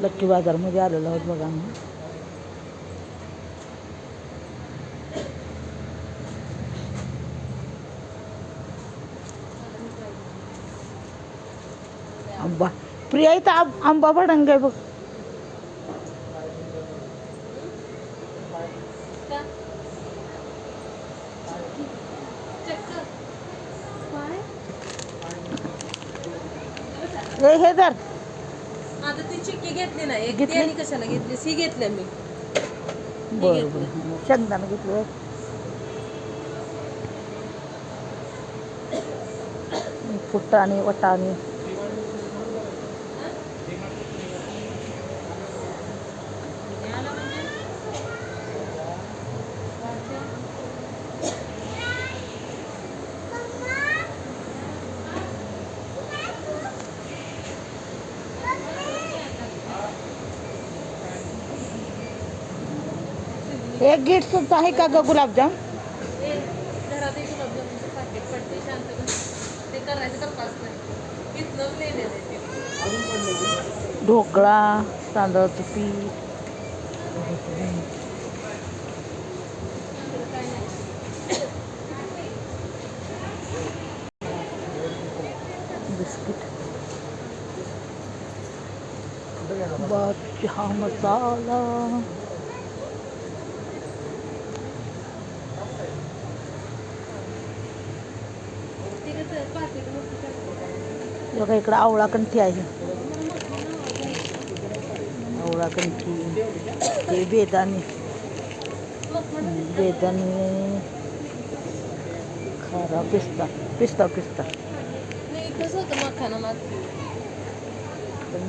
Lucky बाजारमध्ये आलेलो आहोत बघा आम्ही. आंबा. प्रिया इथं आंब- आंबा भडंग आहे बघ. हे धर. आता ती चिक्की घेतली ना एक घेतली? ती आणि कशाला घेतलीस ही घेतल्या मी. बरं बरं. शेंगदाणा घेतलं फुटाणे वटाणे. एक गिफ्टच आहे का ग गुलाबजाम? ढोकळा तांदळाचं पीठ. बिस्किट. मसाला पडते शांत बस. ते करायचं तपास नाही इथनंच लिहिलेलं आहे ते ढोकळा तांदळाचं पीठ काय नाही बिस्किट बाद चहा मसाला ते कसं पाकिट मोठं करते. बघा इकडं आवळा कंठी आहे. आवळा कंठी. हे बेदाने बेदाने खारा पिस्ता. पिस्ता पिस्ता.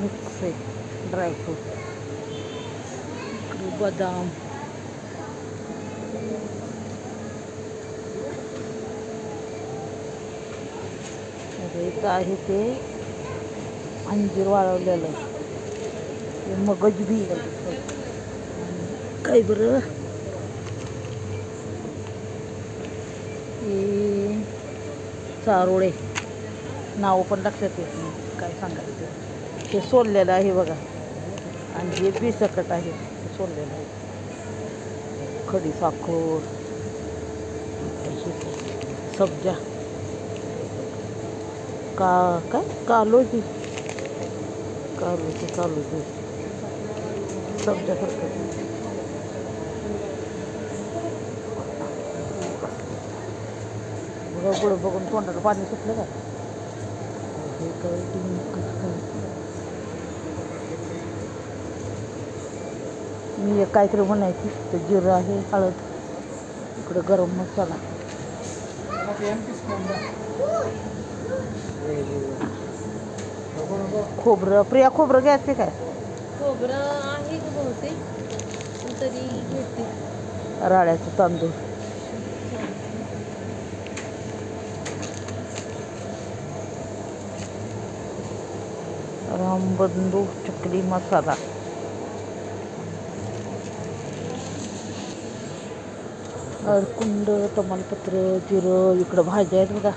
मिक्स आहे. ड्रायफ्रूट. बदाम आता इथं आहे ते. अंजीर वाळवलेलं. आहे ते मगज बी काय बरं? चारोळे. नाव पण लक्षात येत नाही. काय सांगायचं? ते सोललेलं आहे बघा. आणि हे बिसकट आहे. सोडलेलं सोललेलं आहे. खडी साखर. सब्जा. का काय? कालोजी. कालोजी कालोजी. सब्जा बघा पुढं बघून तोंडाला पाणी सुटलं का? हे काय काय? मी एक काहीतरी म्हणायची तर जिरं आहे हळद. इकडं गरम मसाला. खोबरं. प्रिया खोबरं घ्यायचे काय? खोबरं आहे का बहुतेक. तरी घेते. राळ्याचं तांदूळ. रामबंधू चकली मसाला. अळकुंड तमालपत्र जिरं इकडं भाज्या आहेत बघा.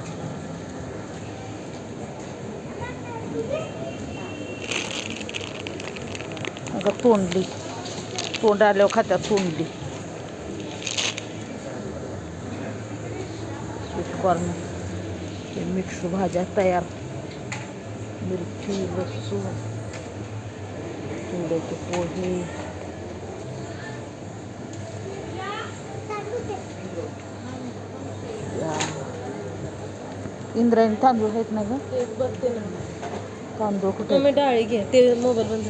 अगं तोंडली तोंड आल्यावर खात्यात तोंडली स्वीटकॉर्न हे मिक्स भाज्या तयार मिरची लसूण चिवड्याचे पोहे. इंद्रायणी तांदूळ आहेत ना ग तांदूळ कुठे डाळी घे ते मोबाईल बंद